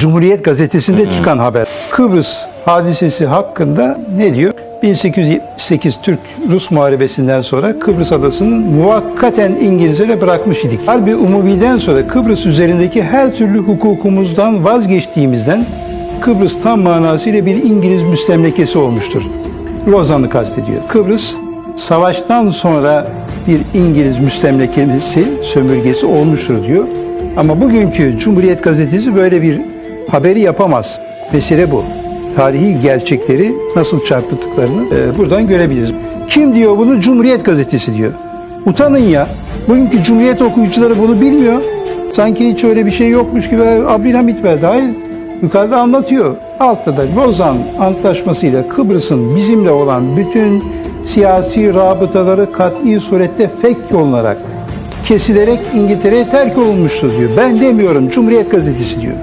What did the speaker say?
Cumhuriyet gazetesinde çıkan haber. Kıbrıs hadisesi hakkında ne diyor? 1878 Türk-Rus muharebesinden sonra Kıbrıs adasını muvakkaten İngilizlere bırakmış idik. Harbi Umumi'den sonra Kıbrıs üzerindeki her türlü hukukumuzdan vazgeçtiğimizden Kıbrıs tam manasıyla bir İngiliz müstemlekesi olmuştur. Lozan'ı kastediyor. Kıbrıs savaştan sonra bir İngiliz müstemlekesi, sömürgesi olmuştur diyor. Ama bugünkü Cumhuriyet Gazetesi böyle bir haberi yapamaz. Mesele bu. Tarihi gerçekleri nasıl çarpıttıklarını e, buradan görebiliriz. Kim diyor bunu? Cumhuriyet Gazetesi diyor. Utanın ya. Bugünkü Cumhuriyet okuyucuları bunu bilmiyor. Sanki hiç öyle bir şey yokmuş gibi Abdülhamit verdi. Hayır. Yukarıda anlatıyor. Altta da Lozan Antlaşması'yla Kıbrıs'ın bizimle olan bütün siyasi rabıtaları kat'i surette fek olunarak kesilerek İngiltere'ye terk olunmuştur diyor. Ben demiyorum Cumhuriyet Gazetesi diyor.